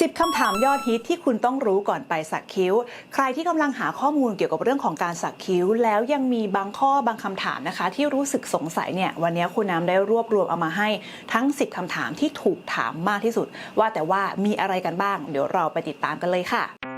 10 คำถามยอดฮิตที่คุณต้องรู้ก่อนไปสักคิ้ว ใครที่กำลังหาข้อมูลเกี่ยวกับเรื่องของการสักคิ้ว แล้วยังมีบางข้อบางคำถามนะคะ ที่รู้สึกสงสัยเนี่ยวันนี้คุณน้ำได้รวบรวมเอามาให้ทั้ง 10 คำถามที่ถูกถามมากที่สุด ว่าแต่ว่ามีอะไรกันบ้าง เดี๋ยวเราไปติดตามกันเลยค่ะ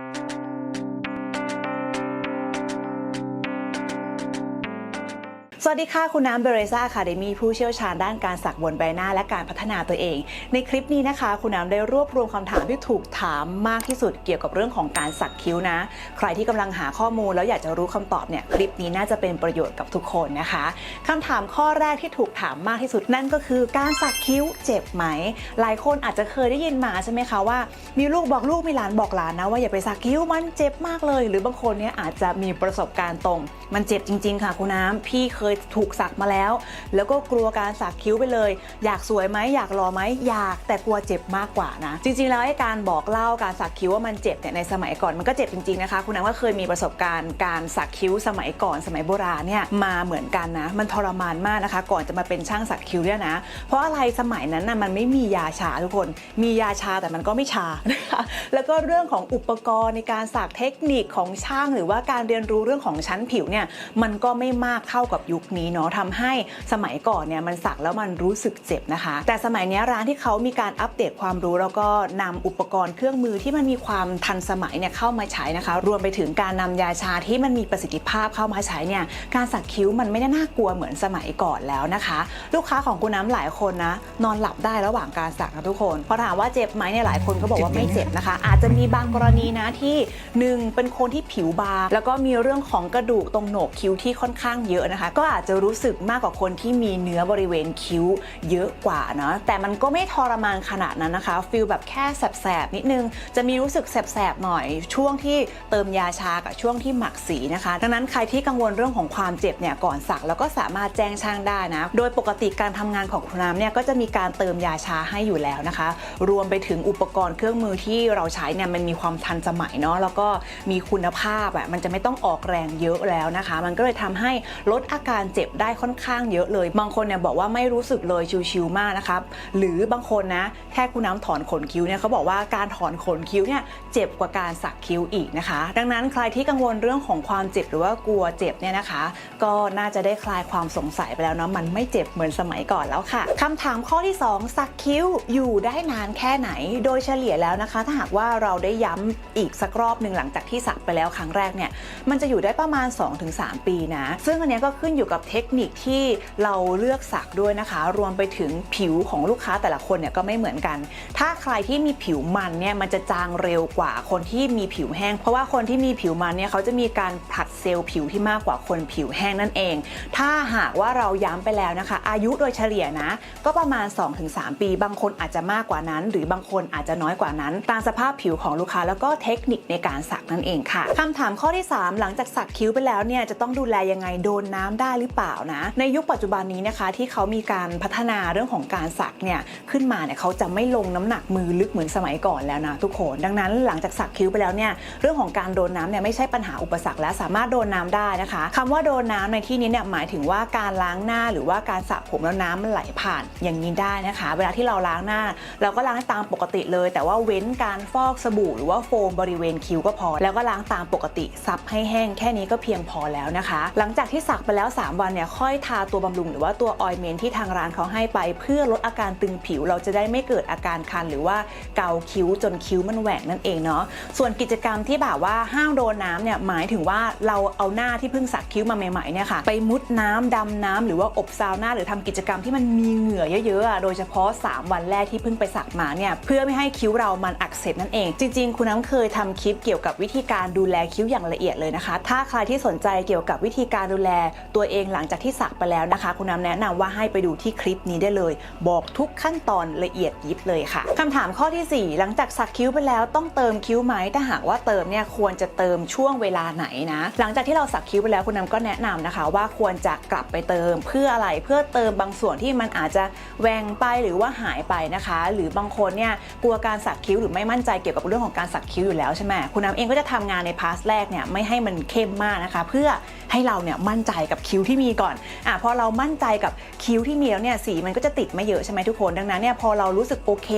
วัสดีค่ะคุณน้ำเบเรซ่าคาเดมีผู้เชี่ยวชาญด้านการสักบนใบหน้าและการพัฒนาตัวเอง ในคลิปนี้นะคะ คุณน้ำได้รวบรวมคำถามที่ถูกถามมากที่สุดเกี่ยวกับเรื่องของการสักคิ้วนะ ใครที่กำลังหาข้อมูลแล้วอยากจะรู้คำตอบเนี่ยคลิปนี้น่าจะเป็นประโยชน์กับทุกคนนะคะคำถามข้อแรกที่ถูกถามมากที่สุดนั่นก็คือ การสักคิ้วเจ็บไหม หลายคนอาจจะเคยได้ยินมาใช่ไหมคะว่า มีลูกบอกลูกมีหลานบอกหลานนะว่าอย่าไปสักคิ้วมันเจ็บมากเลย หรือบางคนเนี่ยอาจจะมีประสบการณ์ตรง มันเจ็บจริง ๆ ค่ะคุณน้ำพี่เคยถูกสักมาแล้ว แล้วก็กลัวการสักคิ้วไปเลย อยากสวยไหมอยากรอไหมอยากแต่กลัวเจ็บมากกว่านะ จริงๆแล้วการบอกเล่าการสักคิ้วว่ามันเจ็บเนี่ยในสมัยก่อนมันก็เจ็บจริงๆนะคะ คุณน้ำก็เคยมีประสบการณ์การสักคิ้วสมัยก่อนสมัยโบราณเนี่ยมาเหมือนกันนะ มันทรมานมากนะคะ ก่อนจะมาเป็นช่างสักคิ้วเนี่ยนะ เพราะอะไรสมัยนั้นน่ะมันไม่มียาชาทุกคน มียาชาแต่มันก็ไม่ชานะคะแล้วก็เรื่องของอุปกรณ์ในการสักเทคนิคของช่าง หรือว่าการเรียนรู้เรื่องของชั้นผิวเนี่ยมันก็ไม่มากเท่ากับยุคนี้เนาะทำให้สมัยก่อนเนี่ยมันสักแล้วมันรู้สึกเจ็บนะคะ แต่สมัยนี้ร้านที่เขามีการอัปเดตความรู้ แล้วก็นำอุปกรณ์เครื่องมือที่มันมีความทันสมัยเนี่ยเข้ามาใช้นะคะ รวมไปถึงการนำยาชาที่มันมีประสิทธิภาพเข้ามาใช้เนี่ยการสักคิ้วมันไม่ได้น่ากลัวเหมือนสมัยก่อนแล้วนะคะ ลูกค้าของคุณน้ำหลายคนนะนอนหลับได้ระหว่างการสักนะทุกคนพอถามว่าเจ็บไหมเนี่ยหลายคนก็บอกว่าไม่เจ็บนะคะ อาจจะมีบางกรณีนะที่หนึ่งเป็นคนที่ผิวบางแล้วก็มีเรื่องของกระดูกตรงโหนกคิ้วที่ค่อนข้างเยอะนะคะ ก็อาจจะรู้สึกมากกว่าคนที่มีเนื้อบริเวณคิ้วเยอะกว่าเนาะแต่มันก็ไม่ทรมานขนาดนั้นนะคะฟิลแบบแค่แสบๆนิดนึง จะมีรู้สึกแสบๆหน่อยช่วงที่เติมยาชากับช่วงที่หมักสีนะคะ ดังนั้นใครที่กังวลเรื่องของความเจ็บเนี่ยก่อนสักแล้วก็สามารถแจ้งช่างได้นะ โดยปกติการทำงานของคุณน้ำเนี่ยก็จะมีการเติมยาชาให้อยู่แล้วนะคะ รวมไปถึงอุปกรณ์เครื่องมือที่เราใช้เนี่ยมันมีความทันสมัยเนาะแล้วก็มีคุณภาพอะมันจะไม่ต้องออกแรงเยอะแล้วนะคะ มันก็เลยทำให้ลดอาการเจ็บได้ค่อนข้างเยอะเลย บางคนเนี่ยบอกว่าไม่รู้สึกเลยชิวๆมากนะครับ หรือบางคนนะแค่คุณน้ำถอนขนคิ้วเนี่ยเขาบอกว่าการถอนขนคิ้วเนี่ยเจ็บกว่าการสักคิ้วอีกนะคะ ดังนั้นใครที่กังวลเรื่องของความเจ็บหรือว่ากลัวเจ็บเนี่ยนะคะ ก็น่าจะได้คลายความสงสัยไปแล้วเนาะมันไม่เจ็บเหมือนสมัยก่อนแล้วค่ะคำถามข้อที่ 2 สักคิ้วอยู่ได้นานแค่ไหน โดยเฉลี่ยแล้วนะคะ ถ้าหากว่าเราได้ย้ำอีกสักรอบหนึ่งหลังจากที่สักไปแล้วครั้งแรกเนี่ยมันจะอยู่ได้ประมาณ 2-3 ปีนะ ซึ่งอันนี้ก็ขึ้นอยู่กับเทคนิคที่เราเลือกสักด้วยนะคะ รวมไปถึงผิวของลูกค้าแต่ละคนเนี่ยก็ไม่เหมือนกัน ถ้าใครที่มีผิวมันเนี่ยมันจะจางเร็วกว่าคนที่มีผิวแห้ง เพราะว่าคนที่มีผิวมันเนี่ยเขาจะมีการผลัดเซลล์ผิวที่มากกว่าคนผิวแห้งนั่นเอง ถ้าหากว่าเราย้ำไปแล้วนะคะ อายุโดยเฉลี่ยนะ ก็ประมาณ 2-3 ปี บางคนอาจจะมากกว่านั้น หรือบางคนอาจจะน้อยกว่านั้น ตามสภาพผิวของลูกค้าแล้วก็เทคนิคในการสักนั่นเองค่ะคำถามข้อที่ 3 หลังจากสักคิ้วไปแล้วเนี่ยจะต้องดูแลยังไงโดนน้ำได้หรือเปล่านะ ในยุคปัจจุบันนี้นะคะที่เขามีการพัฒนาเรื่องของการสักเนี่ยขึ้นมาเนี่ยเขาจะไม่ลงน้ำหนักมือลึกเหมือนสมัยก่อนแล้วนะทุกคนดังนั้นหลังจากสักคิ้วไปแล้วเนี่ยเรื่องของการโดนน้ำเนี่ยไม่ใช่ปัญหาอุปสรรคแล้วสามารถโดนน้ำได้นะคะคำว่าโดนน้ำในที่นี้เนี่ยหมายถึงว่าการล้างหน้าหรือว่าการสระผมแล้วน้ำมันไหลผ่านอย่างนี้ได้นะคะ เวลาที่เราล้างหน้า เราก็ล้างตามปกติเลย แต่ว่าเว้นการฟอกสบู่หรือว่าโฟมบริเวณคิ้วก็พอ แล้วก็ล้างตามปกติซับให้แห้งแค่นี้ก็เพียงพอแล้วนะคะ หลังจากที่สักไปแล้ว 3วันเนี่ยค่อยทาตัวบำรุงหรือว่าตัวออยเมนที่ทางร้านเขาให้ไป เพื่อลดอาการตึงผิวเราจะได้ไม่เกิดอาการคัน หรือว่าเกาคิ้วจนคิ้วมันแหว่งนั่นเองเนาะส่วนกิจกรรมที่แบบว่าห้ามโดนน้ำเนี่ยหมายถึงว่าเราเอาหน้าที่เพิ่งสักคิ้วมาใหม่ๆเนี่ยค่ะไปมุดน้ำดำน้ำหรือว่าอบซาวน่าหรือทำกิจกรรมที่มันมีเหงื่อเยอะๆโดยเฉพาะ 3 วันแรกที่เพิ่งไปสักมาเนี่ยเพื่อไม่ให้คิ้วเรามันอักเสบนั่นเอง จริง ๆ คุณน้ำเคยทำคลิปเกี่ยวกับวิธีการดูแลคิ้วอย่างละเอียดเลยนะคะ ถ้าใครที่สนใจเกี่ยวกับวิธีการดูแลตัวเองหลังจากที่สักไปแล้วนะคะ คุณน้ำแนะนำว่าให้ไปดูที่คลิปนี้ได้เลย บอกทุกขั้นตอนละเอียดยิบเลยค่ะคำถามข้อทีสี่ 4 หลังจากสักคิ้วไปแล้วต้องเติมคิ้วไหมถ้าหากว่าเติมเนี่ยควรจะเติมช่วงเวลาไหนนะ หลังจากที่เราสักคิ้วไปแล้วคุณน้ำก็แนะนำนะคะ ว่าควรจะกลับไปเติมเพื่ออะไรเพื่อเติมบางส่วนที่มันอาจจะแหวงไปหรือว่าหายไปนะคะ หรือบางคนเนี่ยกลัวการสักคิ้วหรือไม่มั่นใจเกี่ยวกับเรื่องของการสักคิ้วอยู่แล้วใช่ไหมคุณน้ำเองก็จะทำงานในพาร์ทแรกเนี่ยไม่ให้มันเข้มมากนะคะ เพื่อให้เราเนี่ยมั่นใจกับคิ้วที่ที่มีก่อนอะพอเรามั่นใจกับคิ้วที่มีแล้วเนี่ยสีมันก็จะติดไม่เยอะใช่ไหมทุกคนดังนั้นเนี่ยพอเรารู้สึกโอเค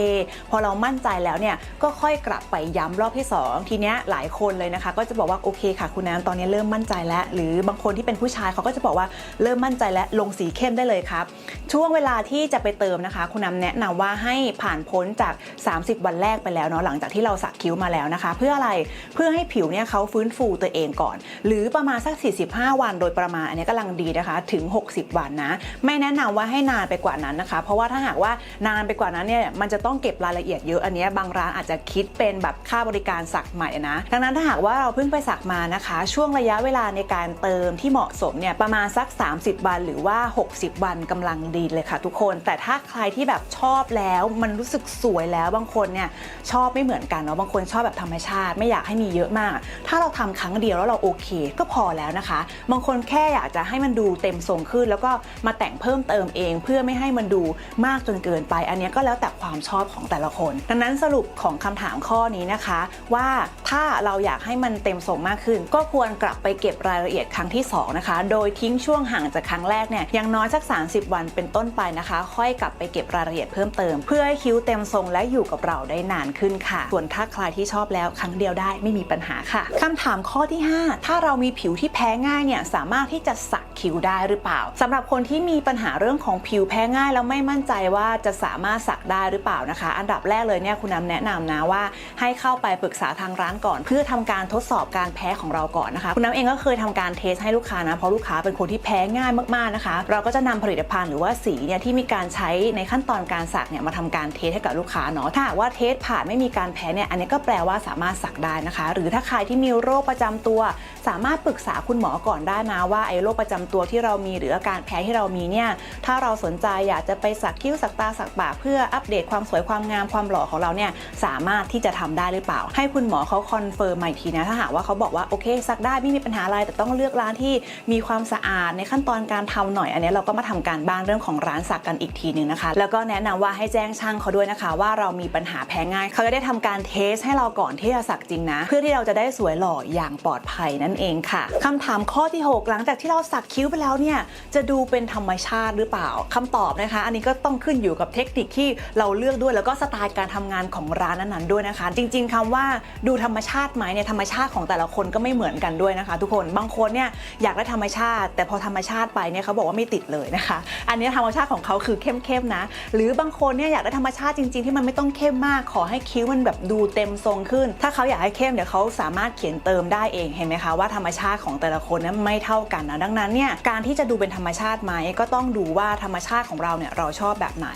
พอเรามั่นใจแล้วเนี่ยก็ค่อยกลับไปย้ำรอบที่สองทีเนี้ยหลายคนเลยนะคะ ก็จะบอกว่าโอเคค่ะ คุณน้ำตอนนี้เริ่มมั่นใจแล้ว หรือบางคนที่เป็นผู้ชายเขาก็จะบอกว่าเริ่มมั่นใจแล้วลงสีเข้มได้เลยครับ ช่วงเวลาที่จะไปเติมนะคะ คุณน้ำแนะนำว่าให้ผ่านพ้นจาก 30 วันแรกไปแล้วเนาะหลังจากที่เราสักคิ้วมาแล้วนะคะ เพื่ออะไรเพื่อให้ผิวเนี่ยเขาฟื้นฟูตัวเองก่อน หรือประมาณสัก 45 วันโดยประมาณอันนี้กำลังดีนะคะถึง 60 วันนะ ไม่แนะนำว่าให้นานไปกว่านั้นนะคะ เพราะว่าถ้าหากว่านานไปกว่านั้นเนี่ยมันจะต้องเก็บรายละเอียดเยอะอันเนี้ยบางร้านอาจจะคิดเป็นแบบค่าบริการสักใหม่นะ ดังนั้นถ้าหากว่าเราเพิ่งไปสักมานะคะ ช่วงระยะเวลาในการเติมที่เหมาะสมเนี่ยประมาณสัก 30 วันหรือว่า 60 วันกำลังดีเลยค่ะ ทุกคน แต่ถ้าใครที่แบบชอบแล้วมันรู้สึกสวยแล้วบางคนเนี่ยชอบไม่เหมือนกันเนาะบางคนชอบแบบธรรมชาติ ไม่อยากให้มีเยอะมาก ถ้าเราทำครั้งเดียวแล้วเราโอเค ก็พอแล้วนะคะ บางคนแค่อยากจะให้มันดูเต็มทรงขึ้น แล้วก็มาแต่งเพิ่มเติมเอง เพื่อไม่ให้มันดูมากจนเกินไป อันนี้ก็แล้วแต่ความชอบของแต่ละคน ดังนั้นสรุปของคำถามข้อนี้นะคะ ว่าถ้าเราอยากให้มันเต็มทรงมากขึ้น ก็ควรกลับไปเก็บรายละเอียดครั้งที่สองนะคะ โดยทิ้งช่วงห่างจากครั้งแรกเนี่ยอย่างน้อยสัก 30 วันเป็นต้นไปนะคะ ค่อยกลับไปเก็บรายละเอียดเพิ่มเติม เพื่อให้คิ้วเต็มทรงและอยู่กับเราได้นานขึ้นค่ะ ส่วนถ้าใครที่ชอบแล้วครั้งเดียวได้ไม่มีปัญหาค่ะคำถามข้อที่ 5 ถ้าเรามีผิวที่แพ้ง่ายเนี่ยสามารถที่จะสักคิ้วได้หรือเปล่าสำหรับคนที่มีปัญหาเรื่องของผิวแพ้ง่ายแล้วไม่มั่นใจว่าจะสามารถสักได้หรือเปล่านะคะ อันดับแรกเลยเนี่ยคุณน้ำแนะนำนะว่า ให้เข้าไปปรึกษาทางร้านก่อน เพื่อทำการทดสอบการแพ้ของเราก่อนนะคะ คุณน้ำเองก็เคยทำการเทสให้ลูกค้านะเพราะลูกค้าเป็นคนที่แพ้ง่ายมากๆนะคะ เราก็จะนำผลิตภัณฑ์หรือว่าสีเนี่ยที่มีการใช้ในขั้นตอนการสักเนี่ยมาทำการเทสให้กับลูกค้าเนาะถ้าว่าเทสผ่านไม่มีการแพ้เนี่ยอันนี้ก็แปลว่าสามารถสักได้นะคะ หรือถ้าใครที่มีโรคประจำตัว สามารถปรึกษาคุณหมอก่อนได้นะว่าไอ้โรคประจำตัวที่เรามีหรืออาการแพ้ที่เรามีเนี่ยถ้าเราสนใจอยากจะไปสักคิ้วสักตาสักปากเพื่ออัปเดตความสวยความงามความหล่อของเราเนี่ยสามารถที่จะทำได้หรือเปล่า ให้คุณหมอเขาคอนเฟิร์มมาอีกทีนะถ้าหากว่าเขาบอกว่าโอเคสักได้ไม่มีปัญหาอะไรแต่ต้องเลือกร้านที่มีความสะอาดในขั้นตอนการทำหน่อยอันนี้เราก็มาทำการบ้านเรื่องของร้านสักกันอีกทีหนึ่งนะคะ แล้วก็แนะนำว่าให้แจ้งช่างเขาด้วยนะคะ ว่าเรามีปัญหาแพ้ง่าย เขาจะได้ทำการเทสให้เราก่อนที่จะสักจริงนะ เพื่อที่เราจะได้สวยหล่ออย่างปลอดภัยนั่นเองค่ะคำถามข้อที่ 6 หลังจากที่เราสักคิ้วไปแล้วเนี่ยจะดูเป็นธรรมชาติหรือเปล่าคำตอบนะคะ อันนี้ก็ต้องขึ้นอยู่กับเทคนิคที่เราเลือกด้วยแล้วก็สไตล์การทำงานของร้านนั้นๆด้วยนะคะ จริง ๆคำว่าดูธรรมชาติไหมเนี่ยธรรมชาติของแต่ละคนก็ไม่เหมือนกันด้วยนะคะ ทุกคนบางคนเนี่ยอยากได้ธรรมชาติ แต่พอธรรมชาติไปเนี่ยเขาบอกว่าไม่ติดเลยนะคะ อันนี้ธรรมชาติของเขาคือเข้มๆนะ หรือบางคนเนี่ยอยากได้ธรรมชาติจริง ๆ ที่มันไม่ต้องเข้มมากขอให้คิ้วมันแบบดูเต็มทรงขึ้น ถ้าเขาอยากให้เข้มเดี๋ยวเขาสามารถเขียนเติมได้เองเห็นไหมคะว่าธรรมชาติของแต่ละคนนั้นไม่เท่ากันนะดังนั้นเนี่ยการที่จะดูเป็นธรรมชาติไหมก็ต้องดูว่าธรรมชาติของเราเนี่ยเราชอบแบบไหน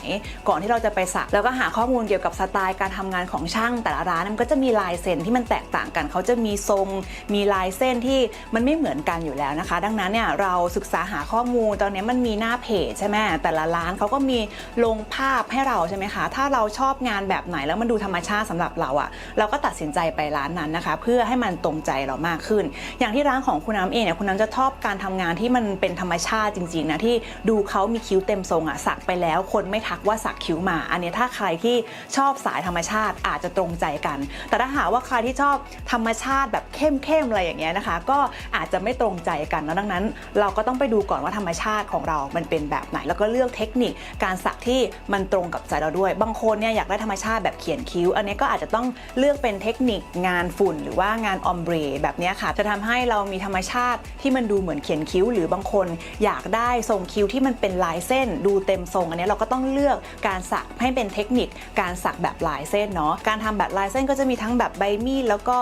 ก่อนที่เราจะไปสักแล้วก็หาข้อมูลเกี่ยวกับสไตล์การทำงานของช่างแต่ละร้านมันก็จะมีลายเส้นที่มันแตกต่างกัน เขาจะมีทรงมีลายเส้นที่มันไม่เหมือนกันอยู่แล้วนะคะ ดังนั้นเนี่ยเราศึกษาหาข้อมูลตอนนี้มันมีหน้าเพจใช่ไหมแต่ละร้านเขาก็มีลงภาพให้เราใช่ไหมคะ ถ้าเราชอบงานแบบไหนแล้วมันดูธรรมชาติสำหรับเราอะเราก็ตัดสินใจไปร้านนั้นนะคะ เพื่อให้มันตรงใจเรามากขึ้น อย่างที่ร้านของคุณน้ำเองเนี่ยคุณน้ำจะชอบการทำงานที่มันเป็นธรรมชาติจริงๆนะที่ดูเขามีคิ้วเต็มทรงอะสักไปแล้ว คนไม่ทักว่าสักคิ้วมา อันนี้ถ้าใครที่ชอบสายธรรมชาติอาจจะตรงใจกัน แต่ถ้าหากว่าใครที่ชอบธรรมชาติแบบเข้มๆอะไรอย่างเงี้ยนะคะ ก็อาจจะไม่ตรงใจกันนะดังนั้น เราก็ต้องไปดูก่อนว่าธรรมชาติของเรา มันเป็นแบบไหน แล้วก็เลือกเทคนิคการสักที่มันตรงกับใจเราด้วย บางคนเนี่ยอยากได้ธรรมชาติแบบเขียนคิ้ว อันนี้ก็อาจจะต้องเลือกเป็นเทคนิคงานฝุ่น หรือว่างานออมเบรแบบนี้ค่ะ จะทำให้เรามีธรรมชาติที่มันดูเหมือนเขียนคิ้วหรือบางคนอยากได้ทรงคิ้วที่มันเป็นลายเส้น ดูเต็มทรงอันนี้เราก็ต้องเลือกการสักให้เป็นเทคนิคการสักแบบลายเส้นเนาะการทำแบบลายเส้นก็จะมีทั้งแบบใบมีดแล้วก็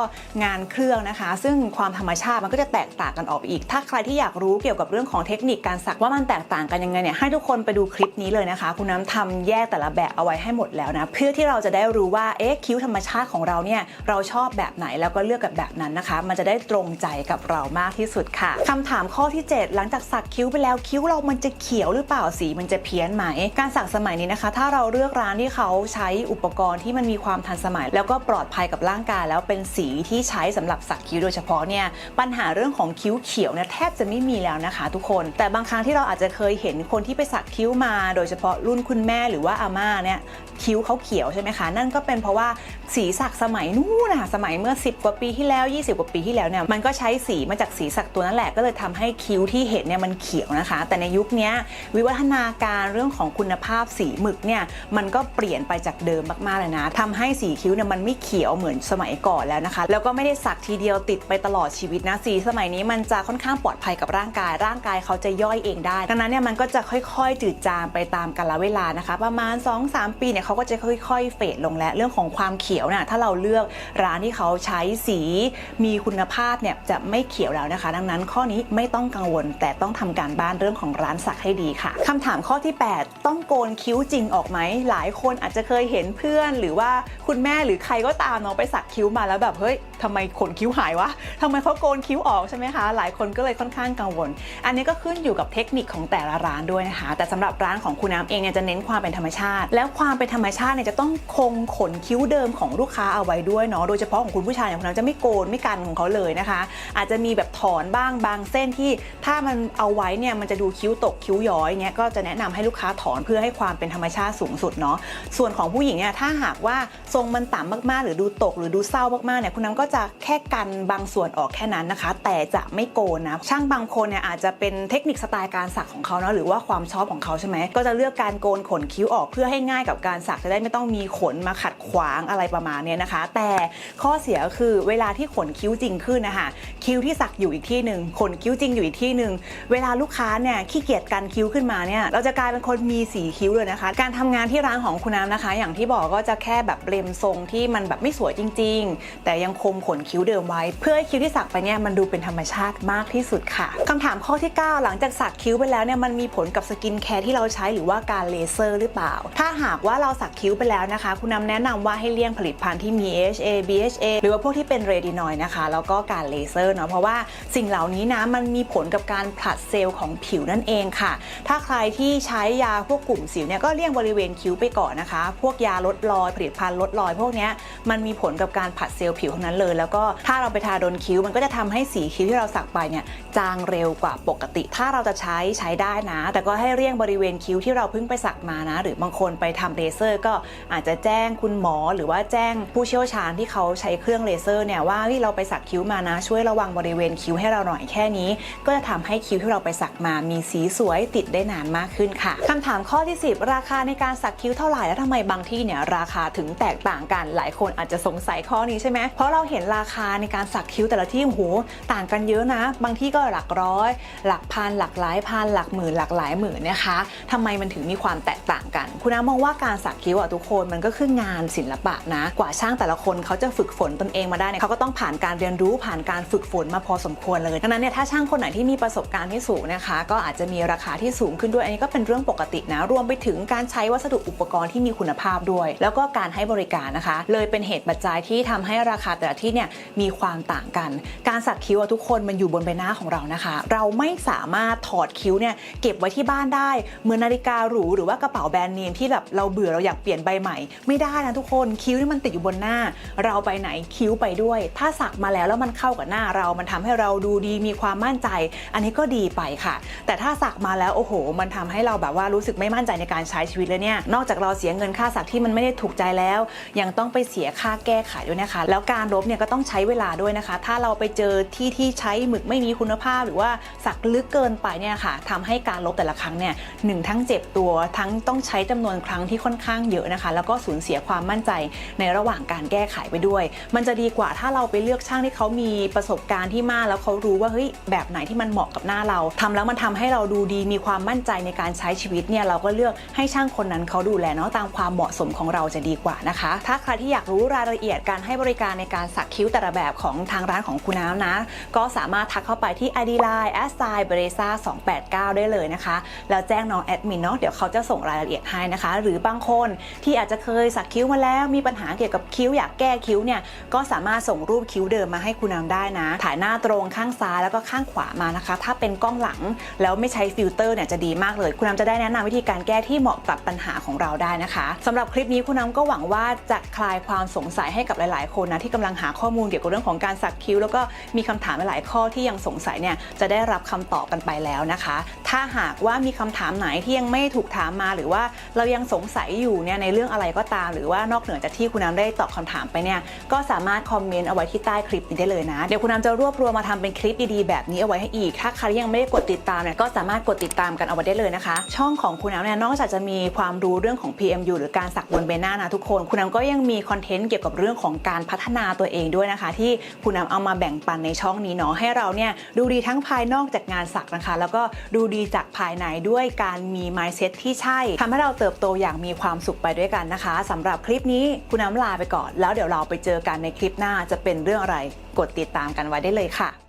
งานเครื่องนะคะ ซึ่งความธรรมชาติมันก็จะแตกต่างกันออกไปอีก ถ้าใครที่อยากรู้เกี่ยวกับเรื่องของเทคนิคการสักว่ามันแตกต่างกันยังไงเนี่ยให้ทุกคนไปดูคลิปนี้เลยนะคะ คุณน้ำทำแยกแต่ละแบบเอาไว้ให้หมดแล้วนะเพื่อที่เราจะได้รู้ว่าเอ๊ะคิ้วธรรมชาติของเราเนี่ยเราชอบแบบไหนแล้วก็เลือกกับแบบนั้นนะคะ มันจะได้ตรงใจกับเรามากที่สุดค่ะคำถามข้อที่ 7หลังจากสักคิ้วไปแล้วคิ้วเรามันจะเขียวหรือเปล่าสีมันจะเพี้ยนไหม การสักสมัยนี้นะคะ ถ้าเราเลือกร้านที่เขาใช้อุปกรณ์ที่มันมีความทันสมัย แล้วก็ปลอดภัยกับร่างกาย แล้วเป็นสีที่ใช้สำหรับสักคิ้วโดยเฉพาะเนี่ยปัญหาเรื่องของคิ้วเขียวเนี่ยแทบจะไม่มีแล้วนะคะ ทุกคน แต่บางครั้งที่เราอาจจะเคยเห็นคนที่ไปสักคิ้วมา โดยเฉพาะรุ่นคุณแม่หรือว่าอาม่าเนี่ยคิ้วเขาเขียวใช่ไหมคะ นั่นก็เป็นเพราะว่าสีสักสมัยนู้นนะคะสมัยเมื่อ 10 กว่าปีที่แล้ว 20 กว่าปีที่แล้วเนี่ยมันก็ใช้สีมาจากสีสักตัวนั่นแหละก็เลยทำให้คิ้วที่เห็นเนี่ยมันเขียวนะคะ แต่ในยุคนี้วิวัฒนาการเรื่องของคุณภาพสีหมึกเนี่ยมันก็เปลี่ยนไปจากเดิมมากๆเลยนะทำให้สีคิ้วเนี่ยมันไม่เขียวเหมือนสมัยก่อนแล้วนะคะ แล้วก็ไม่ได้สักทีเดียวติดไปตลอดชีวิตนะสีสมัยนี้มันจะค่อนข้างปลอดภัยกับร่างกาย ร่างกายเขาจะย่อยเองได้ ดังนั้นเนี่ยมันก็จะค่อยๆจืดจางไปตามกาลเวลานะคะ ประมาณ 2-3 ปีเนี่ยเขาก็จะค่อย ๆ เฟดลงแล้วเรื่องของความเขียวนี่ยถ้าเราเลือกร้านที่เขาใช้สีมีคุณภาพเนี่ยจะไม่เขียวแล้วนะคะ ดังนั้นข้อนี้ไม่ต้องกังวลแต่ต้องทำการบ้านเรื่องของร้านสักให้ดีค่ะคำถามข้อที่ 8 ต้องโกนคิ้วจริงออกไหมหลายคนอาจจะเคยเห็นเพื่อน หรือว่าคุณแม่หรือใครก็ตามเนาะไปสักคิ้วมาแล้วแบบเฮ้ยทำไมขนคิ้วหายวะทำไมเขาโกนคิ้วออกใช่ไหมคะ หลายคนก็เลยค่อนข้างกังวล อันนี้ก็ขึ้นอยู่กับเทคนิคของแต่ละร้านด้วยนะคะ แต่สำหรับร้านของคุณน้ำเองเนี่ยจะเน้นความเป็นธรรมชาติ แล้วความเป็นธรรมชาติเนี่ยจะต้องคงขนคิ้วเดิมของลูกค้าเอาไว้ด้วยเนาะ โดยเฉพาะของคุณผู้ชายเนี่ยคุณน้ำจะไม่โกนไม่กันของเขาเลยนะคะ อาจจะมีแบบถอนบ้างบางเส้นที่ถ้าามันเอาไว้เนี่ยมันจะดูคิ้วตกคิ้วย้อยเงี้ยก็จะแนะนำให้ลูกค้าถอนเพื่อให้ความเป็นธรรมชาติสูงสุดเนาะส่วนของผู้หญิงเนี่ยถ้าหากว่าทรงมันต่ำมากๆ หรือดูตกหรือดูเศร้ามากๆเนี่ยคุณน้ำก็จะแค่กันบางส่วนออกแค่นั้นนะคะ แต่จะไม่โกนนะช่างบางคนเนี่ยอาจจะเป็นเทคนิคสไตล์การสักของเขาเนาะหรือว่าความชอบของเขาใช่ไหมก็จะเลือกการโกนขนคิ้วออกเพื่อให้ง่ายกับการสักจะได้ไม่ต้องมีขนมาขัดขวางอะไรประมาณเนี้ยนะคะ แต่ข้อเสียก็คือเวลาที่ขนคิ้วจริงขึ้นนะคะคิ้วที่สักอยู่อีกที่หนึ่งขนคิ้วจริงอยู่อีกที่หนึ่งเวลาลูกค้าเนี่ยขี้เกียจกันคิ้วขึ้นมาเนี่ยเราจะกลายเป็นคนมีสีคิ้วเลยนะคะ การทำงานที่ร้านของคุณน้ำนะคะ อย่างที่บอกก็จะแค่แบบเบลมทรงที่มันแบบไม่สวยจริง ๆ แต่ยังคมขนคิ้วเดิมไว้ เพื่อให้คิ้วที่สักไปเนี่ยมันดูเป็นธรรมชาติมากที่สุดค่ะคำถามข้อที่ 9 หลังจากสักคิ้วไปแล้วเนี่ยมันมีผลกับสกินแคร์ที่เราใช้หรือว่าการเลเซอร์หรือเปล่า ถ้าหากว่าเราสักคิ้วไปแล้วนะคะ คุณน้ำแนะนำว่าให้เลี่ยงผลิตภัณฑ์ที่มี H A BHA หรือว่าพวกที่เป็นเรดินอยด์นะคะ แล้วก็การเลเซอร์เนาะเพราะว่าสิ่งเหล่านี้นะมันมีผลกับการผลัดเซลล์ของผิวนั่นเองค่ะ ถ้าใครที่ใช้ยาพวกกลุ่มสิวเนี่ยก็เลี่ยงบริเวณคิ้วไปก่อนนะคะ พวกยาลดรอยผลิตภัณฑ์ลดรอยพวกนี้มันมีผลกับการผลัดเซลล์ผิวทั้งนั้นเลย แล้วก็ถ้าเราไปทาโดนคิ้วมันก็จะทำให้สีคิ้วที่เราสักไปเนี่ยจางเร็วกว่าปกติ ถ้าเราจะใช้ใช้ได้นะ แต่ก็ให้เลี่ยงบริเวณคิ้วที่เราเพิ่งไปสักมานะ หรือบางคนไปทำเลเซอร์ก็อาจจะแจ้งคุณหมอหรือว่าแจ้งผู้เชี่ยวชาญที่เขาใช้เครื่องเลเซอร์เนี่ยว่าเฮ้ยเราไปสักคิ้วมานะ ช่วยระวังบริเวณคิ้วให้เราหน่อยแค่นี้ ก็จะทำให้คิ้วที่เราไปสักมามีสีสวยติดได้นานมากขึ้นค่ะคำถามข้อที่ 10 ราคาในการสักคิ้วเท่าไหร่และทำไมบางที่เนี่ยราคาถึงแตกต่างกันหลายคนอาจจะสงสัยข้อนี้ใช่ไหมเพราะเราเห็นราคาในการสักคิ้วแต่ละที่โอ้โหต่างกันเยอะนะ บางที่ก็หลักร้อย หลักพันหลักหลายพันหลักหมื่นหลักหลายหมื่นนะคะทำไมมันถึงมีความแตกต่างกัน คุณน้ามองว่าการสักคิ้วอะทุกคนมันก็คืองานศิลปะนะ กว่าช่างแต่ละคนเขาจะฝึกฝนตนเองมาได้เนี่ยเขาก็ต้องผ่านการเรียนรู้ผ่านการฝึกฝนมาพอสมควรเลยดังนั้นเนี่ยถ้าช่างคนไหนที่มีประสสบการณ์ที่สูงนะคะ ก็อาจจะมีราคาที่สูงขึ้นด้วย อันนี้ก็เป็นเรื่องปกตินะ รวมไปถึงการใช้วัสดุอุปกรณ์ที่มีคุณภาพด้วย แล้วก็การให้บริการนะคะ เลยเป็นเหตุปัจจัยที่ทำให้ราคาแต่ละที่เนี่ยมีความต่างกัน การสักคิ้วทุกคนมันอยู่บนใบหน้าของเรานะคะ เราไม่สามารถถอดคิ้วเนี่ยเก็บไว้ที่บ้านได้เหมือนนาฬิกาหรูหรือว่ากระเป๋าแบรนด์เนมที่แบบเราเบื่อเราอยากเปลี่ยนใบใหม่ ไม่ได้นะทุกคนคิ้วที่มันติดอยู่บนหน้า เราไปไหนคิ้วไปด้วย ถ้าสักมาแล้วแล้วมันเข้ากับหน้าเรา มันทำให้เราดูดีมีความมั่นใจ อันนี้ก็ดีไปค่ะ แต่ถ้าสักมาแล้วโอ้โห มันทำให้เราแบบว่ารู้สึกไม่มั่นใจในการใช้ชีวิตแล้วเนี่ยนอกจากเราเสียเงินค่าสักที่มันไม่ได้ถูกใจแล้ว ยังต้องไปเสียค่าแก้ไขด้วยนะคะ แล้วการลบเนี่ยก็ต้องใช้เวลาด้วยนะคะ ถ้าเราไปเจอที่ที่ใช้หมึกไม่มีคุณภาพหรือว่าสักลึกเกินไปเนี่ยค่ะทำให้การลบแต่ละครั้งเนี่ยหนึ่งทั้งเจ็บตัวทั้งต้องใช้จำนวนครั้งที่ค่อนข้างเยอะนะคะ แล้วก็สูญเสียความมั่นใจในระหว่างการแก้ไขไปด้วย มันจะดีกว่าถ้าเราไปเลือกช่างที่เขามีประสบการณ์ที่มากแล้วเขารู้ว่าเฮ้ยแบบไหนที่มันเหมาะกับหน้าเราทำแล้วมันทำให้เราดูดีมีความมั่นใจในการใช้ชีวิตเนี่ยเราก็เลือกให้ช่างคนนั้นเขาดูแลเนาะตามความเหมาะสมของเราจะดีกว่านะคะ ถ้าใครที่อยากรู้รายละเอียดการให้บริการในการสักคิ้วแต่ละแบบของทางร้านของคุณน้ำนะ ก็สามารถทักเข้าไปที่ ID Line a s s i b r e s a 289 ได้เลยนะคะ แล้วแจ้งน้องแอดมินเนาะเดี๋ยวเขาจะส่งรายละเอียดให้นะคะ หรือบางคนที่อาจจะเคยสักคิ้วมาแล้ว มีปัญหาเกี่ยวกับคิ้วอยากแก้คิ้วเนี่ยก็สามารถส่งรูปคิ้วเดิมมาให้คุณน้ำได้นะ ถ่ายหน้าตรงข้างซ้ายแล้วก็ข้างขวามานะคะถ้าเป็นกล้องหลัง แล้วไม่ใช้ฟิลเตอร์เนี่ยจะดีมากเลย คุณน้ำจะได้แนะนำวิธีการแก้ที่เหมาะกับปัญหาของเราได้นะคะสำหรับคลิปนี้คุณน้ำก็หวังว่าจะคลายความสงสัยให้กับหลาย ๆ คนนะที่กำลังหาข้อมูลเกี่ยวกับเรื่องของการสักคิ้ว แล้วก็มีคำถามหลายข้อที่ยังสงสัยเนี่ยจะได้รับคำตอบกันไปแล้วนะคะ ถ้าหากว่ามีคำถามไหนที่ยังไม่ถูกถามมาหรือว่าเรายังสงสัยอยู่เนี่ยในเรื่องอะไรก็ตาม หรือว่านอกเหนือจากที่คุณน้ำได้ตอบคำถามไปเนี่ยก็สามารถคอมเมนต์เอาไว้ที่ใต้คลิปนี้ได้เลยนะ เดี๋ยวคุณน้ำจะรวบรวมมาทำเป็นคลิปดี ๆ แบบนี้เอาไว้ให้อีกถ้าใครยังไม่ได้กดติดตามเนี่ยก็สามารถกดติดตามกันเอาไว้ได้เลยนะคะ ช่องของคุณน้ำเนี่ยนอกจากจะมีความรู้เรื่องของ PMU หรือการสักบนใบหน้านะทุกคน คุณน้ำก็ยังมีคอนเทนต์เกี่ยวกับเรื่องของการพัฒนาตัวเองด้วยนะคะ ที่คุณน้ำเอามาแบ่งปันในช่องนี้เนาะให้เราเนี่ยดูดีทั้งภายนอกจากงานสักนะคะ แล้วก็ดูดีจากภายในด้วยการมี mindset ที่ใช่ทำให้เราเติบโตอย่างมีความสุขไปด้วยกันนะคะสำหรับคลิปนี้คุณน้ำลาไปก่อน แล้วเดี๋ยวเราไปเจอกันในคลิปหน้าจะเป็นเรื่องอะไรกดติดตามกันไว้ได้เลยค่ะ